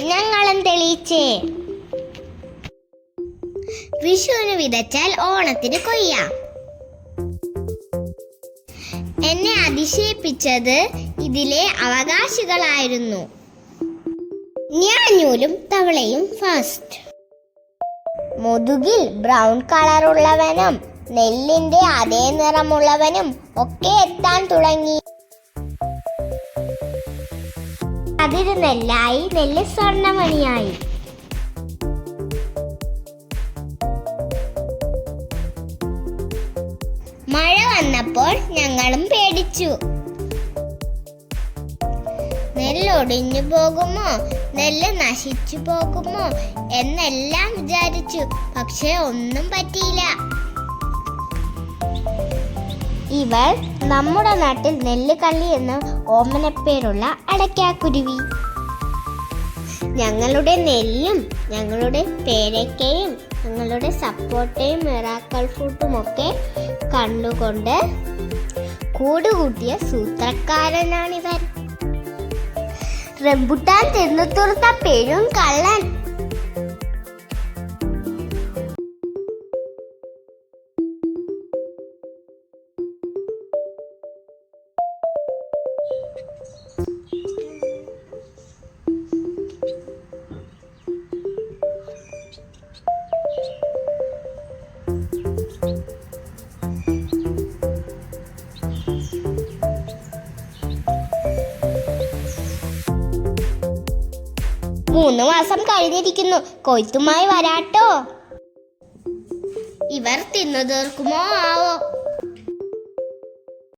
ഞങ്ങളും തെളിയിച്ചേ? വിഷുവിന് വിതച്ചാൽ ഓണത്തിന് കൊയ്യാം. എന്നെ അതിശയിപ്പിച്ചത് ഇതിലെ അവകാശികളായിരുന്നു. ഞാനൂലും തവളയും ഫസ്റ്റ്. മുതുകിൽ ബ്രൗൺ കളറുള്ളവനും നെല്ലിന്റെ അതേ നിറമുള്ളവനും ഒക്കെ എത്താൻ തുടങ്ങി. അതിര് നെല്ലായി നെല്ല് സ്വർണമണിയായി. മഴ വന്നപ്പോൾ ഞങ്ങളും പേടിച്ചു. നെല്ലൊടിഞ്ഞു പോകുമോ? നെല്ല് നശിച്ചു പോകുമോ? എന്നെല്ലാം വിചാരിച്ചു. പക്ഷെ ഒന്നും പറ്റിയില്ല. ഇവൾ നമ്മുടെ നാട്ടിൽ നെല്ലുകള്ളി എന്ന ഓമനപ്പേരുള്ള അടയ്ക്കാക്കുരുവി. ഞങ്ങളുടെ നെല്ലും ഞങ്ങളുടെ പേരക്കയും ഞങ്ങളുടെ സപ്പോട്ടയും മിറാക്കൾ ഫ്രൂട്ടും ഒക്കെ കണ്ടുകൊണ്ട് കൂടുകൂട്ടിയ സൂത്രക്കാരനാണിവൻ റംബുട്ടാൻ തിന്നു തുറത്ത പെരും കള്ളൻ. മൂന്ന് മാസം കഴിഞ്ഞിരിക്കുന്നു. കൊയ്ത്തുമായി വരാട്ടോ. ഇവർ തിന്നു തീർക്കുമോ ആവോ?